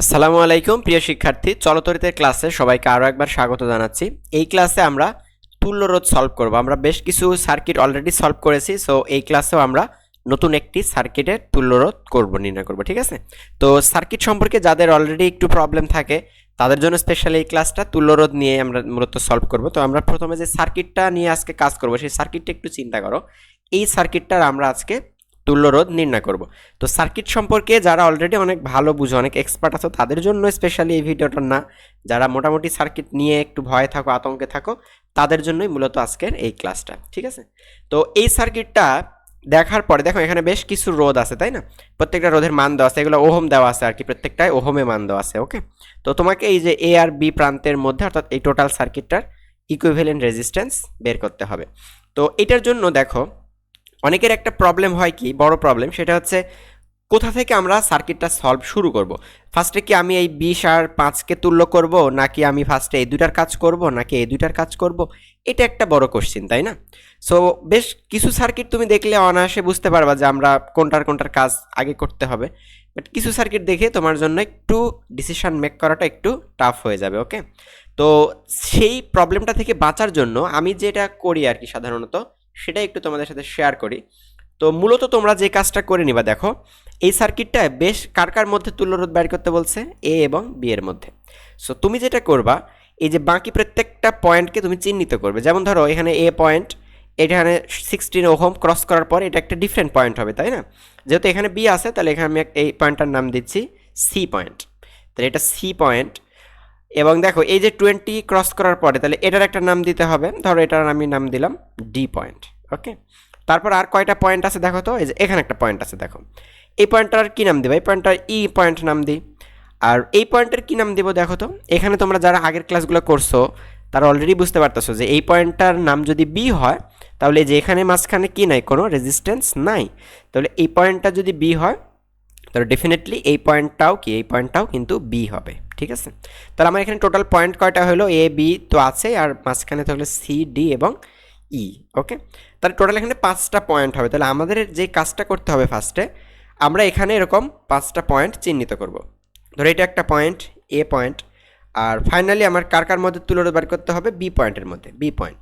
আসসালামু আলাইকুম, প্রিয় শিক্ষার্থী। চলতরিতের ক্লাসে সবাইকে আরও একবার স্বাগত জানাচ্ছি। এই ক্লাসে আমরা তুল্য রোধ সলভ করব। আমরা বেশ কিছু সার্কিট অলরেডি সলভ করেছি সো এই ক্লাসেও আমরা নতুন একটি সার্কিটের তুল্য রোধ করব, নির্ণয় করব, ঠিক আছে? তো সার্কিট সম্পর্কে যাদের অলরেডি একটু প্রবলেম থাকে, তাদের জন্য স্পেশালি এই ক্লাসটা তুল্য রোধ নিয়ে আমরা মূলত সলভ করব। তো আমরা প্রথমে যে সার্কিটটা নিয়ে আজকে কাজ করব, সেই সার্কিটটা একটু চিন্তা করো। এই সার্কিটটার আমরা আজকে তুল্য রোধ নির্ণয় করব। তো সার্কিট সম্পর্কে যারা অলরেডি অনেক ভালো বুঝো, অনেক এক্সপার্ট আছো, তাদের জন্য স্পেশালি এই ভিডিওটা না। যারা মোটামুটি সার্কিট নিয়ে একটু ভয়ে থাকো, আতঙ্কে থাকো, তাদের জন্যই মূলত আজকের এই ক্লাসটা ঠিক আছে? তো এই সার্কিটটা দেখার পরে, দেখো এখানে বেশ কিছু রোধ আছে, তাই না? প্রত্যেকটা রোধের মান দেওয়া আছে, এগুলো ওহম দেওয়া আছে আর কি প্রত্যেকটায় ওহমে মান দেওয়া আছে ওকে তো তোমাকে এই যে এ আর বি প্রান্তের মধ্যে, অর্থাৎ এই টোটাল সার্কিটটার ইকুইভ্যালেন্ট রেজিস্ট্যান্স বের করতে হবে। তো এটার জন্য দেখো অনেকের একটা প্রবলেম হয় কি, বড় প্রবলেম সেটা হচ্ছে কোথা থেকে আমরা সার্কিটটা সলভ শুরু করব? ফার্স্টে কি আমি এই বিশ আর পাঁচকে তুল্য করব, নাকি আমি ফার্স্টে এই দুটার কাজ করব, নাকি এই দুটার কাজ করব? এটা একটা বড় কোশ্চিন তাই না? সো বেশ কিছু সার্কিট তুমি দেখলে অনায়াসে বুঝতে পারবা যে আমরা কোনটার কোনটার কাজ আগে করতে হবে। বাট কিছু সার্কিট দেখে তোমার জন্য একটু ডিসিশন মেক করাটা একটু টাফ হয়ে যাবে ওকে তো সেই প্রবলেমটা থেকে বাঁচার জন্য আমি যেটা করি আর কি সাধারণত সেটাই একটু তোমাদের সাথে শেয়ার করি। তো মূলত তোমরা যে কাজটা করে নিবা, দেখো, এই সার্কিটটায় বেশ কার কার মধ্যে তুল্যরোধ বের করতে বলছে? এ এবং বি এর মধ্যে। সো তুমি যেটা করবা, এই যে বাকি প্রত্যেকটা পয়েন্টকে তুমি চিহ্নিত করবে। যেমন ধরো, এখানে এ পয়েন্ট এখানে সিক্সটিন ওহম ক্রস করার পর এটা একটা ডিফারেন্ট পয়েন্ট হবে, তাই না? যেহেতু এখানে বি আছে, তাহলে এখানে আমি এই পয়েন্টটার নাম দিচ্ছি সি পয়েন্ট তাহলে এটা সি পয়েন্ট এবং দেখো, এই যে টোয়েন্টি ক্রস করার পরে, তাহলে এটার একটা নাম দিতে হবে। ধরো, এটার আমি নাম দিলাম ডি পয়েন্ট ওকে তারপর আর কয়টা পয়েন্ট আছে দেখো তো? এই যে এখানে একটা পয়েন্ট আছে, দেখো। এই পয়েন্টটার কী নাম দেবো? এই পয়েন্টটার ই পয়েন্ট নাম দিই। আর এই পয়েন্টের কী নাম দিব দেখো তো? এখানে তোমরা যারা আগের ক্লাসগুলো করছ, তারা অলরেডি বুঝতে পারতেছো যে এই পয়েন্টটার নাম যদি বি হয়, তাহলে যে এখানে মাঝখানে কি নাই? কোনো রেজিস্ট্যান্স নাই। তাহলে এই পয়েন্টটা যদি বি হয়, তাহলে ডেফিনেটলি এই পয়েন্টটাও কি? এই পয়েন্টটাও কিন্তু বি হবে। ঠিক আছে? তাহলে আমার এখানে টোটাল পয়েন্ট কয়টা হলো? এ বি তো আছে, আর মাঝখানে তাহলে সি ডি এবং ই ওকে তাহলে টোটাল এখানে পাঁচটা পয়েন্ট হবে। তাহলে আমাদের যে কাজটা করতে হবে ফার্স্টে আমরা এখানে এরকম পাঁচটা পয়েন্ট চিহ্নিত করব। ধরো এটা একটা পয়েন্ট এ পয়েন্ট আর ফাইনালি আমার কার কার মধ্যে তুলনা বার করতে হবে? বি পয়েন্টের মধ্যে বি পয়েন্ট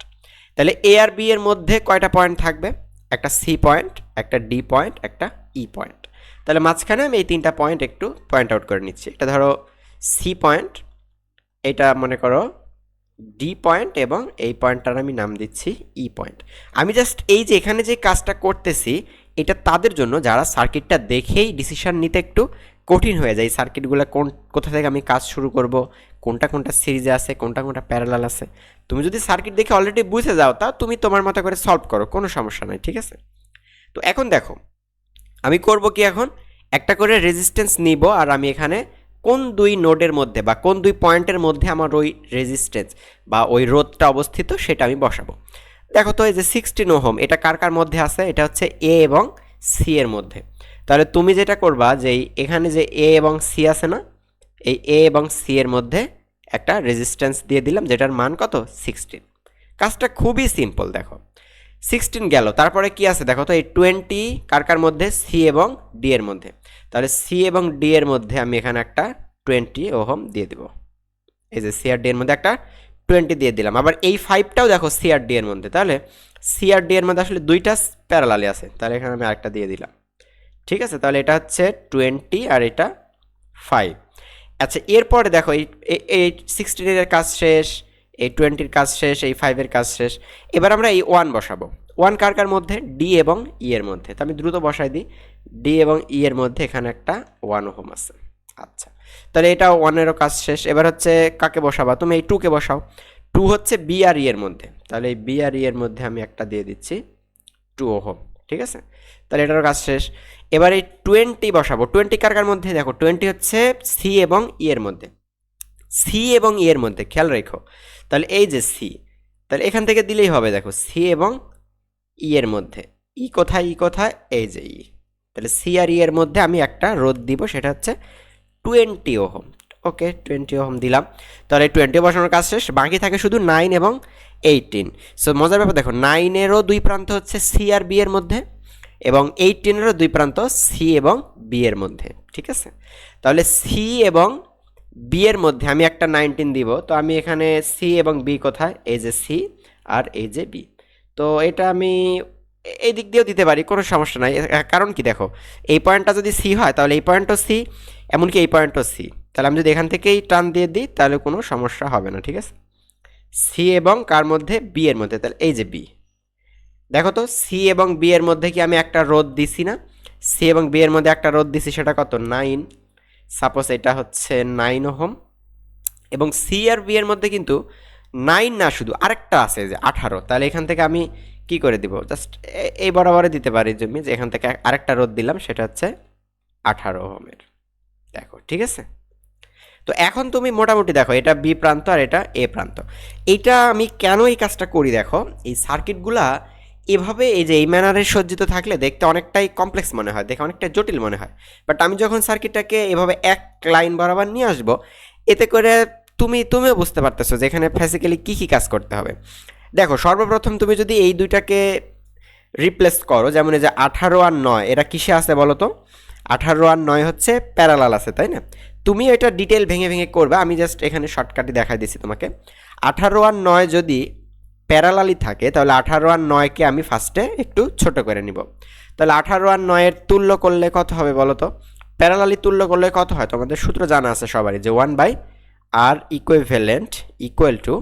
তাহলে এ আর বি এর মধ্যে কয়টা পয়েন্ট থাকবে? একটা সি পয়েন্ট একটা ডি পয়েন্ট একটা ই পয়েন্ট তাহলে মাঝখানে আমি এই তিনটা পয়েন্ট একটু পয়েন্ট আউট করে নিচ্ছি। এটা ধরো সি পয়েন্ট এটা মনে করো ডি পয়েন্ট এবং এই পয়েন্টটার আমি নাম দিচ্ছি ই পয়েন্ট আমি জাস্ট এই যে এখানে যে কাজটা করতেছি, এটা তাদের জন্য যারা সার্কিটটা দেখেই ডিসিশন নিতে একটু কঠিন হয়ে যায়, এই সার্কিটগুলো কোন, কোথা থেকে আমি কাজ শুরু করব, কোনটা কোনটা সিরিজে আছে, কোনটা কোনটা প্যারালাল আছে। তুমি যদি সার্কিট দেখে অলরেডি বুঝে যাও, তা তুমি তোমার মতো করে সলভ করো, কোনো সমস্যা নাই, ঠিক আছে? তো এখন দেখো, আমি করব কি এখন? একটা করে রেজিস্ট্যান্স নিব আর আমি এখানে কোন দুই নোডের মধ্যে বা কোন দুই পয়েন্টের মধ্যে আমার ওই রেজিস্ট্যান্স বা ওই রোধটা অবস্থিত সেটা আমি বসাবো। দেখো তো এই যে সিক্সটিন ওহম, এটা কার কার মধ্যে আছে? এটা হচ্ছে এ এবং সি এর মধ্যে। তাহলে তুমি যেটা করবা যে এখানে যে এ এবং সি আছে না, এই এ এবং সি এর মধ্যে একটা রেজিস্ট্যান্স দিয়ে দিলাম, যেটার মান কত? সিক্সটিন কাজটা খুবই সিম্পল দেখো। সিক্সটিন গেল। তারপরে কি আছে? দেখো তো, এই টোয়েন্টি কার কার মধ্যে? সি এবং ডি এর মধ্যে। তাহলে সি এবং ডি এর মধ্যে আমি এখানে একটা টোয়েন্টি ওহম দিয়ে দিব। এই যে সি আর ডি এর মধ্যে একটা টোয়েন্টি দিয়ে দিলাম। আবার এই ফাইভটাও দেখো সি আর ডি এর মধ্যে। তাহলে সি আর ডি এর মধ্যে আসলে দুইটা প্যারালালি আছে। তাহলে এখানে আমি আরেকটা দিয়ে দিলাম। ঠিক আছে? তাহলে এটা হচ্ছে টোয়েন্টি আর এটা ফাইভ আচ্ছা এরপরে দেখো, এই, এই- সিক্সটিনের কাজ শেষ। এই টোয়েন্টির কাজ শেষ, এই ফাইভের কাজ শেষ। এবার আমরা এই ওয়ান বসাবো। ওয়ান কার কার মধ্যে? ডি এবং ই এর মধ্যে। তো আমি দ্রুত বসাই দিই। ডি এবং ই এর মধ্যে এখানে একটা ওয়ান হোম আছে। আচ্ছা তাহলে এটা ওয়ানেরও কাজ শেষ। এবার হচ্ছে কাকে বসাবা? তুমি এই টুকে বসাও। টু হচ্ছে বি আর ই এর মধ্যে। তাহলে এই বি আর ই এর মধ্যে আমি একটা দিয়ে দিচ্ছি টু হোম ঠিক আছে? তাহলে এটারও কাজ শেষ। এবার এই টোয়েন্টি বসাবো। টোয়েন্টি কার কার মধ্যে? দেখো, টোয়েন্টি হচ্ছে সি এবং ই এর মধ্যে। সি এবং ই এর মধ্যে, খেয়াল রেখো। তাহলে এই যে সি, তাহলে এখান থেকে দিলেই হবে, দেখো, সি এবং ই এর মধ্যে। ই কোথায় ই কোথায়? এই যে ই। তাহলে সি আর ই এর মধ্যে আমি একটা রোদ দিব, সেটা হচ্ছে twenty ohm. Okay, twenty ohm দিলাম। তাহলে টোয়েন্টি বসানোর কাজ শেষ। বাকি থাকে শুধু নাইন এবং এইটিন। সো মজার ব্যাপার, দেখো, নাইনেরও দুই প্রান্ত হচ্ছে সি আর বি এর মধ্যে এবং এইটিনেরও দুই প্রান্ত সি এবং বি এর মধ্যে। ঠিক আছে? তাহলে সি এবং বি এর মধ্যে আমি একটা নাইনটিন দিব, তো আমি এখানে সি এবং বি কোথায়? এই যে সি আর এই যে বি তো এটা আমি এই দিক দিয়েও দিতে পারি, কোনো সমস্যা নাই। কারণ কি দেখো, এই পয়েন্টটা যদি সি হয়, তাহলে এই পয়েন্টও সি এমনকি এই পয়েন্টও সি তাহলে আমি যদি এখান থেকেই টান দিয়ে দিই, তাহলে কোনো সমস্যা হবে না, ঠিক আছে? সি এবং কার মধ্যে? বি এর মধ্যে, তাহলে এই যে বি দেখো তো সি এবং বি এর মধ্যে কি আমি একটা রোদ দিছি না? সি এবং বি এর মধ্যে একটা রোদ দিছি, সেটা কত? নাইন সাপোজ এটা হচ্ছে নাইন ওহম এবং সি আর বি এর মধ্যে কিন্তু নাইন না, শুধু আরেকটা আছে যে আঠারো। তাহলে এখান থেকে আমি কি করে দিব? জাস্ট এই বরাবরে দিতে পারি জমি, যে এখান থেকে আরেকটা রোদ দিলাম, সেটা হচ্ছে আঠারো ওহমের। দেখো, ঠিক আছে? তো এখন তুমি মোটামুটি দেখো, এটা বি প্রান্ত আর এটা এ প্রান্ত। এইটা আমি কেন এই কাজটা করি দেখো? এই সার্কিটগুলা এভাবে এই যে এই ম্যানারে সজ্জিত থাকলে দেখতে অনেকটাই কমপ্লেক্স মনে হয়, দেখে অনেকটা জটিল মনে হয়। বাট আমি যখন সার্কিটটাকে এভাবে এক লাইন বরাবর নিয়ে আসব, এতে করে তুমি, তুমিও বুঝতে পারতেছো যে এখানে ফিজিক্যালি কী কী কাজ করতে হবে। দেখো, সর্বপ্রথম তুমি যদি এই দুইটাকে রিপ্লেস করো, যেমন এই যে আঠারো আর নয়, এরা কিসে আছে বলো তো? আঠারো আর নয় হচ্ছে প্যারালাল আছে, তাই না? তুমি এটা ডিটেল ভেঙে ভেঙে করবে, আমি জাস্ট এখানে শর্টকাটে দেখাই দিচ্ছি তোমাকে। আঠারো আর নয় যদি প্যারালালি থাকে, তাহলে আঠারো আর নয়কে আমি ফার্স্টে একটু ছোট করে নিব। তাহলে আঠারো আর নয়ের তুল্য করলে কত হবে বলো তো? প্যারালালি তুল্য করলে কত হয়? তোমাদের সূত্র জানা আছে সবারই যে one by R equivalent equal to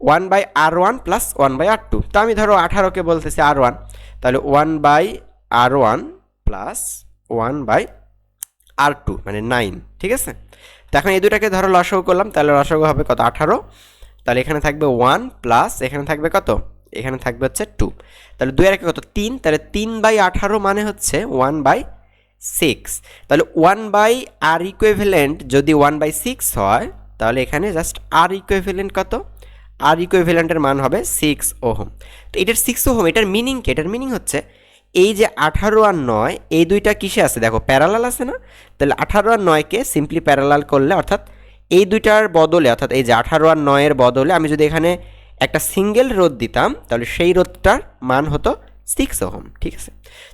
one by R one plus one by R two তো আমি ধরো আঠারোকে বলতেছি আর ওয়ান তাহলে one by R one plus one by R two মানে নাইন ঠিক আছে? তো এখন এই দুটাকে ধরো লসগু করলাম, তাহলে লসগু হবে কত? আঠারো। তাহলে এখানে থাকবে ওয়ান প্লাস এখানে থাকবে কত? এখানে থাকবে হচ্ছে টু তাহলে দুই আর একে কত? তিন। তাহলে তিন বাই আঠারো মানে হচ্ছে ওয়ান বাই সিক্স তাহলে ওয়ান বাই আর ইকুইভ্যালেন্ট যদি ওয়ান বাই সিক্স হয়, তাহলে এখানে জাস্ট আর ইকুইভ্যালেন্ট কত? আর ইকুইভ্যালেন্টের মান হবে সিক্স ওহম। তো এটার সিক্স ওহম, এটার মিনিং কি? এটার মিনিং হচ্ছে এই যে আঠারো আর নয়, এই দুইটা কিসে আছে? দেখো প্যারালাল আছে না? তাহলে আঠারো আর নয়কে সিম্পলি প্যারালাল করলে অর্থাৎ এই দুইটার বদলে, অর্থাৎ এই যে আঠারো আর নয়ের বদলে আমি যদি এখানে একটা সিঙ্গেল রোদ দিতাম, তাহলে সেই রোদটার মান হতো সিক্স ওহম, ঠিক আছে?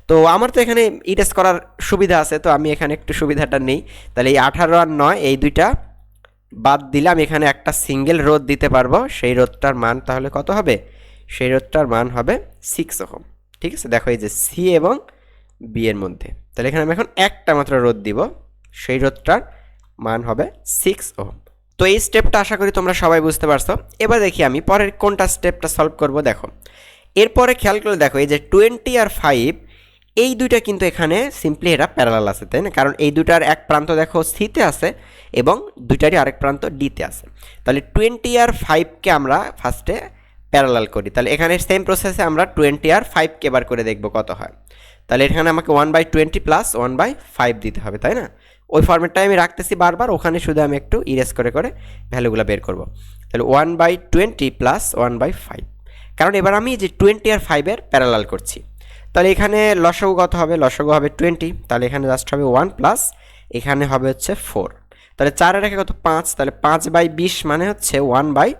তো আমার তো এখানে ইরেস করার সুবিধা আছে, তো আমি এখানে একটু সুবিধাটা নেই। তাহলে এই আঠারো আর নয়, এই দুইটা বাদ দিলে আমি এখানে একটা সিঙ্গেল রোদ দিতে পারব, সেই রোদটার মান তাহলে কত হবে? সেই রোদটার মান হবে সিক্স ওহম, ঠিক আছে? দেখো এই যে সি এবং বি এর মধ্যে। তাহলে এখানে আমি এখন একটা মাত্র রোদ দিব, সেই রোদটার মান হবে সিক্স ওহম তো এই স্টেপটা আশা করি তোমরা সবাই বুঝতে পারছ। এবার দেখি আমি পরের কোনটা স্টেপটা সলভ করব, দেখো। এরপরে খেয়াল করে দেখো, এই যে টোয়েন্টি আর ফাইভ এই দুইটা কিন্তু এখানে সিম্পলি এরা প্যারালাল আছে, তাই না? কারণ এই দুটার এক প্রান্ত দেখো সিতে আছে এবং দুইটারই আরেক প্রান্ত ডিতে আছে। তাহলে টোয়েন্টি আর ফাইভকে আমরা ফার্স্টে প্যারালাল করি। তাহলে এখানে সেম প্রসেসে আমরা টোয়েন্টি আর ফাইভকে এবার করে দেখব কত হয়। তাহলে এখানে আমাকে one by twenty plus one by five দিতে হবে, তাই না? ওই ফর্মেটটাই আমি রাখতেছি বারবার, ওখানে শুধু আমি একটু ইরেজ করে করে ভ্যালুগুলো বের করব। তাহলে one by twenty plus one by five কারণ এবার আমি যে টোয়েন্টি আর ফাইভের প্যারালাল করছি, তাহলে এখানে লসগু কত হবে? লসগু হবে টোয়েন্টি তাহলে এখানে জাস্ট হবে ওয়ান প্লাস এখানে হবে হচ্ছে ফোর তাহলে চারে রেখে কত? পাঁচ। তাহলে পাঁচ বাই বিশ মানে হচ্ছে ওয়ান বাই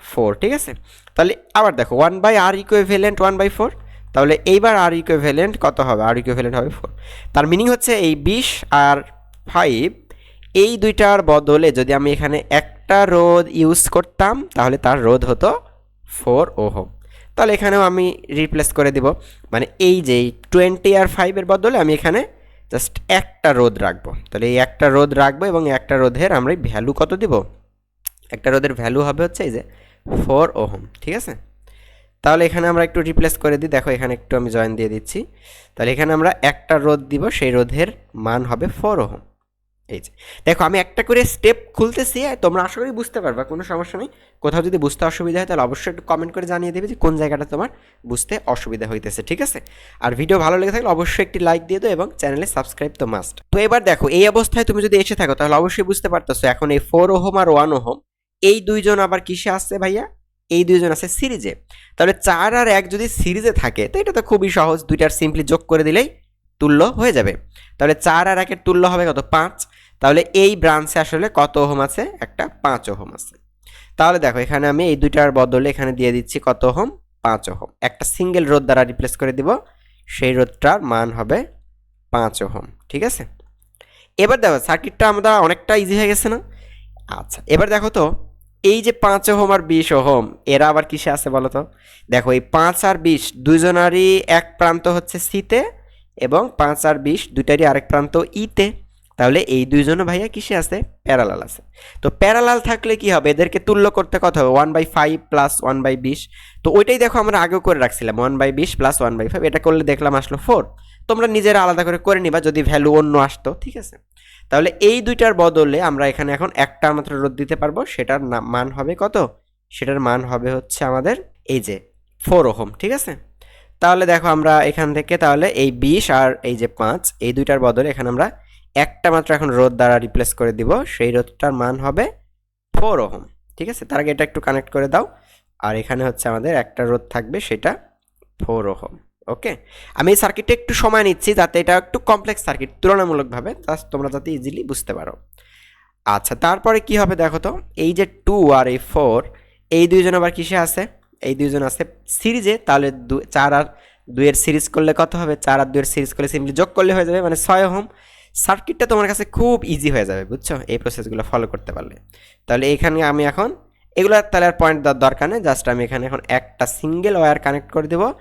ফোর ঠিক আছে? তাহলে আবার দেখো one by R equivalent one by four তাহলে এইবার আর ইকুইভ্যালেন্ট কত হবে? আর ইকুইভ্যালেন্ট হবে ফোর তার মিনিং হচ্ছে এই বিশ আর ফাইভ এই দুইটার বদলে যদি আমি এখানে একটা রোদ ইউজ করতাম, তাহলে তার রোদ হতো ফোর ওহম। তাহলে এখানেও আমি রিপ্লেস করে দিব। মানে এই যে টোয়েন্টি আর ফাইভের বদলে আমি এখানে জাস্ট একটা রোদ রাখব। তাহলে এই একটা রোদ রাখব এবং একটা রোধের আমরা ভ্যালু কত দিব? একটা রোদের ভ্যালু হবে হচ্ছে এই যে ফোর ওহম, ঠিক আছে? তাহলে এখানে আমরা একটু রিপ্লেস করে দিই। দেখো এখানে একটু আমি জয়েন দিয়ে দিচ্ছি। তাহলে এখানে আমরা একটা রোদ দিব, সেই রোধের মান হবে ফোর ওহম। এই যে, দেখো, আমি একটা করে স্টেপ খুলতেছি তোমরা আশা করি বুঝতে পারবা, কোনো সমস্যা নেই। কোথাও যদি বুঝতে অসুবিধা হয়, তাহলে অবশ্যই একটু কমেন্ট করে জানিয়ে দেবে যে কোন জায়গাটা তোমার বুঝতে অসুবিধা হইতেছে, ঠিক আছে? আর ভিডিও ভালো লেগে থাকলে অবশ্যই একটি লাইক দিয়ে দাও এবং চ্যানেলে সাবস্ক্রাইব তো মাস্ট তো এবার দেখো, এই অবস্থায় তুমি যদি এসে থাকো, তাহলে অবশ্যই বুঝতে পারতেছো, এখন এই ফোর ওহম আর ওয়ান ওহম, এই দুইজন আবার কিসে আসছে ভাইয়া? এই দুইজন আছে সিরিজে। তাহলে চার আর এক যদি সিরিজে থাকে, তো এটা তো খুবই সহজ, দুইটার সিম্পলি যোগ করে দিলেই তুল্য হয়ে যাবে। তাহলে চার আর একের তুল্য হবে কত? পাঁচ। তাহলে এই ব্রাঞ্চে আসলে কত ওহম আছে? একটা পাঁচ ওহম আছে। তাহলে দেখো, এখানে আমি এই দুইটার বদলে এখানে দিয়ে দিচ্ছি কত ওহম? পাঁচ ওহম। একটা সিঙ্গেল রোদ দ্বারা রিপ্লেস করে দিব। সেই রোদটার মান হবে পাঁচ ওহম। ঠিক আছে? এবার দেখো সার্কিটটা আমরা অনেকটা ইজি হয়ে গেছে না? আচ্ছা এবার দেখো তো, এই যে পাঁচ ওহম আর বিশ ওহম, এরা আবার কিসে আছে বলো তো? দেখো, এই পাঁচ আর বিশ দুজনারই এক প্রান্ত হচ্ছে সিতে এবং পাঁচ আর বিশ দুইটারই আরেক প্রান্ত ইতে। তাহলে এই দুইজনও ভাইয়া কিসে আছে? প্যারালাল আছে। তো প্যারালাল থাকলে কি হবে? এদেরকে তুল্য করতে কত হবে? One by five plus one by বিশ। তো ওইটাই দেখো আমরা আগেও করে রাখছিলাম। ওয়ান বাই বিশ প্লাস ওয়ান বাই ফাইভ। এটা করলে দেখলাম আসলো ফোর। তোমরা নিজেরা আলাদা করে করে নিবা, যদি ভ্যালু অন্য আসতো, ঠিক আছে? তাহলে এই দুইটার বদলে আমরা এখানে এখন একটা মাত্র রোদ দিতে পারব। সেটার মান হবে কত? সেটার মান হবে হচ্ছে আমাদের এই যে, ফোর ওহম, ঠিক আছে? তাহলে দেখো আমরা এখান থেকে তাহলে এই বিশ আর এই যে পাঁচ, এই দুইটার বদলে এখানে আমরা একটা মাত্র এখন রোদ দ্বারা রিপ্লেস করে দিব। সেই রোদটার মান হবে ফোর ওহম, ঠিক আছে? তার আগে এটা একটু কানেক্ট করে দাও। আর এখানে হচ্ছে আমাদের একটা রোদ থাকবে সেটা ফোর ওহম ওকে আমি এই সার্কিটটা একটু সময় নিচ্ছি যাতে এটা একটু কমপ্লেক্স সার্কিট তুলনামূলকভাবে তোমরা যাতে ইজিলি বুঝতে পারো। আচ্ছা তারপরে কি হবে দেখো তো? এই যে টু আর এই ফোর এই দুইজন আবার কিসে আছে? এই দুইজন আছে সিরিজে, তাহলে দু- চার আর দুইয়ের সিরিজ করলে কত হবে? চার আর দুইয়ের সিরিজ করলে সিম্পলি যোগ করলে হয়ে যাবে মানে ছয় হোম সার্কিটটা তোমার কাছে খুব ইজি হয়ে যাবে, বুঝছ? এই প্রসেসগুলো ফলো করতে পারলে। তাহলে এখানে আমি এখন এগুলো তাহলে আর পয়েন্ট দেওয়ার দরকার নেই জাস্ট আমি এখানে এখন একটা সিঙ্গেল ওয়্যার কানেক্ট করে দেবো।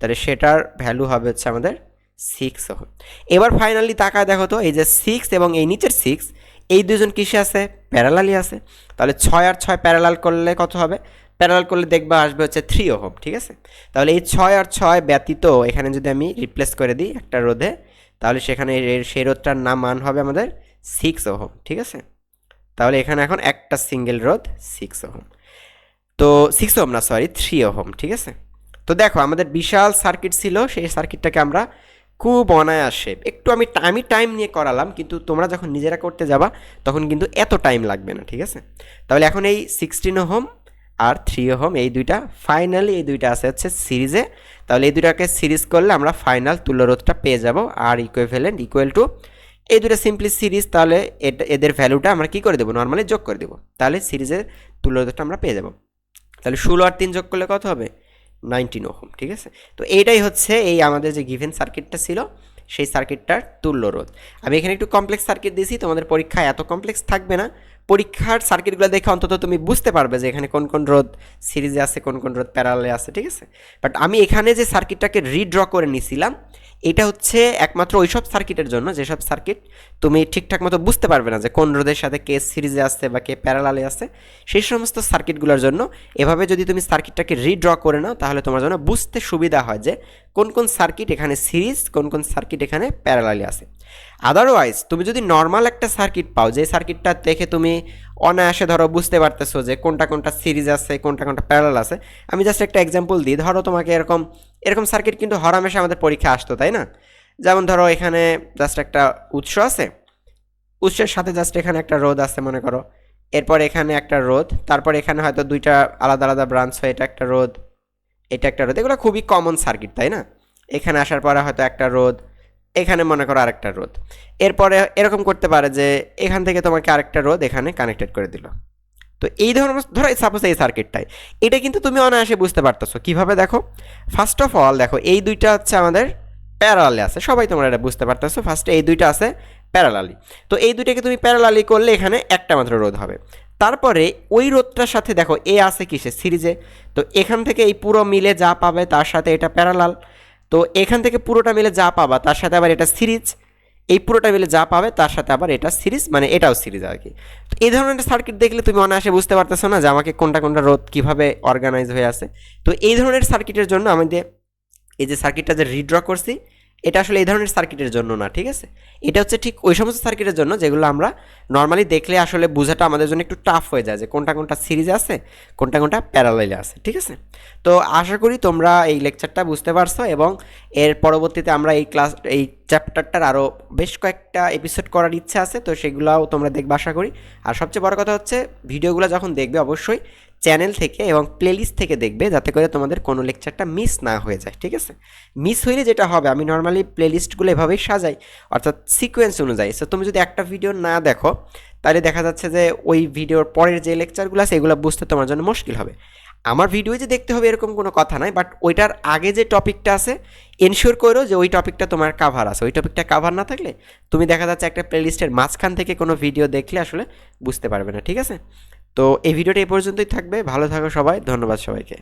তাহলে সেটার ভ্যালু হবে হচ্ছে আমাদের সিক্স ওহম। এবার ফাইনালি তাকায় দেখো তো, এই যে সিক্স এবং এই নিচের সিক্স এই দুজন কিসে আছে? প্যারালালি আছে। তাহলে ছয় আর ছয় প্যারালাল করলে কত হবে? প্যারালাল করলে দেখবা আসবে হচ্ছে থ্রি ওহম, ঠিক আছে? তাহলে এই ছয় আর ছয় ব্যতীত এখানে যদি আমি রিপ্লেস করে দিই একটা রোধে, তাহলে সেখানে সেই রোধটার নাম মান হবে আমাদের সিক্স ওহম, ঠিক আছে? তাহলে এখানে এখন একটা সিঙ্গেল রোধ সিক্স ওহম। তো সিক্স ওহম না সরি থ্রি ওহম, ঠিক আছে? তো দেখো আমাদের বিশাল সার্কিট ছিল, সেই সার্কিটটাকে আমরা খুব অনায়াসে, একটু আমি আমি টাইম নিয়ে করালাম, কিন্তু তোমরা যখন নিজেরা করতে যাবা, তখন কিন্তু এত টাইম লাগবে না, ঠিক আছে? তাহলে এখন এই সিক্সটিন হোম আর থ্রি হোম এই দুইটা। ফাইনালি এই দুইটা আছে হচ্ছে সিরিজে। তাহলে এই দুইটাকে সিরিজ করলে আমরা ফাইনাল তুল্যরোধটা পেয়ে যাব আর ইকুইভ্যালেন্ট ইকুয়াল টু এই দুটো সিম্পলি সিরিজ, তাহলে এটা এদের ভ্যালুটা আমরা কি করে দেবো? নর্মালি যোগ করে দেবো। তাহলে সিরিজের তুল্যরোধটা আমরা পেয়ে যাব। তাহলে ষোলো আর তিন যোগ করলে কত হবে? নাইনটিন ওহম, ঠিক আছে? তো এইটাই হচ্ছে এই আমাদের যে গিভেন সার্কিটটা ছিল, সেই সার্কিটটার তুল্য রোধ আমি এখানে একটু কমপ্লেক্স সার্কিট দিয়েছি, তোমাদের পরীক্ষায় এত কমপ্লেক্স থাকবে না। পরীক্ষার সার্কিটগুলো দেখে অন্তত তুমি বুঝতে পারবে যে এখানে কোন কোন রোধ সিরিজে আছে, কোন কোন রোধ প্যারালে আছে, ঠিক আছে? বাট আমি এখানে যে সার্কিটটাকে রিড্র করে নিছিলাম, এটা হচ্ছে একমাত্র ওইসব সার্কিটের জন্য যেসব সার্কিট তুমি ঠিকঠাক মতো বুঝতে পারবে না যে কোন রোধের সাথে কে সিরিজে আসছে বা কে প্যারালালে আছে, সেই সমস্ত সার্কিটগুলোর জন্য এভাবে যদি তুমি সার্কিটটাকে রিড্র করে নাও, তাহলে তোমার জন্য বুঝতে সুবিধা হয় যে কোন কোন সার্কিট এখানে সিরিজ কোন কোন সার্কিট এখানে প্যারালালি আছে। আদারওয়াইজ তুমি যদি নর্মাল একটা সার্কিট পাও, যে সার্কিটটা দেখে তুমি অনায়াসে ধরো বুঝতে পারতেছো যে কোনটা কোনটা সিরিজ আছে, কোনটা কোনটা প্যারালাল আছে, আমি জাস্ট একটা এক্সাম্পল দিই। ধরো তোমাকে এরকম এরকম সার্কিট কিন্তু হরামেশা আমাদের পরীক্ষা আসতো, তাই না? যেমন ধরো এখানে জাস্ট একটা উৎস আছে, উৎসের সাথে জাস্ট এখানে একটা রোদ আছে, মনে করো। এরপর এখানে একটা রোদ তারপর এখানে হয়তো দুইটা আলাদা আলাদা ব্রাঞ্চ হয়, এটা একটা রোদ এটা একটা রোদ এগুলো খুবই কমন সার্কিট তাই না? এখানে আসার পরে হয়তো একটা রোদ এখানে মনে করো আরেকটা রোদ এরপরে এরকম করতে পারে যে এখান থেকে তোমাকে আরেকটা রোদ এখানে কানেক্টেড করে দিল। তো এই ধরনের, ধরো সাপোজ এই সার্কিটটাই এটা কিন্তু তুমি অনায়াসে বুঝতে পারতেছো। কীভাবে দেখো? ফার্স্ট অফ অল দেখো, এই দুইটা হচ্ছে আমাদের প্যারালালি আছে। সবাই তোমরা এটা বুঝতে পারতেছো। ফার্স্টে এই দুইটা আছে প্যারালালি তো এই দুইটাকে তুমি প্যারালালি করলে এখানে একটা মাত্র রোধ হবে। তারপরে ওই রোধটার সাথে দেখো, এ আছে কিসে? সিরিজে। তো এখান থেকে এই পুরো মিলে যা পাবে তার সাথে এটা প্যারালাল তো এখান থেকে পুরোটা মিলে যা পাবা, তার সাথে আবার এটা সিরিজ। এই পুরোটা মিলে যা পাবে, তার সাথে আবার এটা সিরিজ মানে এটাও সিরিজ আর কি। তো এই ধরনের সার্কিট দেখলে তুমি অনায়াসে বুঝতে পারতেছো না যে আমাকে কোনটা কোনটা রোধ কীভাবে অর্গানাইজ হয়ে আছে। তো এই ধরনের সার্কিটের জন্য আমাদের এই যে সার্কিটটা যে রিড্র করছি এটা আসলে এই ধরনের সার্কিটের জন্য না, ঠিক আছে? এটা হচ্ছে ঠিক ওই সমস্ত সার্কিটের জন্য যেগুলো আমরা নর্মালি দেখলে আসলে বোঝাটা আমাদের জন্য একটু টাফ হয়ে যায় যে কোনটা কোনটা সিরিজ আছে, কোনটা কোনটা প্যারালাইলে আছে, ঠিক আছে? তো আশা করি তোমরা এই লেকচারটা বুঝতে পারছ এবং এর পরবর্তীতে আমরা এই ক্লাস এই চ্যাপ্টারটার আরও বেশ কয়েকটা এপিসোড করার ইচ্ছা আছে, তো সেগুলোও তোমরা দেখবে আশা করি। আর সবচেয়ে বড় কথা হচ্ছে ভিডিওগুলো যখন দেখবে অবশ্যই চ্যানেল থেকে এবং প্লেলিস্ট থেকে দেখবে যাতে করে তোমাদের কোনো লেকচারটা মিস না হয়ে যায়, ঠিক আছে? মিস হইলে যেটা হবে, আমি নর্মালি প্লেলিস্টগুলো এভাবেই সাজাই, অর্থাৎ সিকোয়েন্স অনুযায়ী। সো তুমি যদি একটা ভিডিও না দেখো, তাহলে দেখা যাচ্ছে যে ওই ভিডিওর পরের যে লেকচারগুলো আছে, এগুলো বুঝতে তোমার জন্য মুশকিল হবে। আমার ভিডিও যে দেখতে হবে এরকম কোনো কথা নাই বাট ওইটার আগে যে টপিকটা আছে এনশিওর করো যে ওই টপিকটা তোমার কাভার আছে। ওই টপিকটা কাভার না থাকলে, তুমি দেখা যাচ্ছে একটা প্লেলিস্টের মাঝখান থেকে কোনো ভিডিও দেখলে আসলে বুঝতে পারবে না, ঠিক আছে? তো এই ভিডিওটা এ পর্যন্তই থাকবে। ভালো থাকো সবাই। ধন্যবাদ সবাইকে।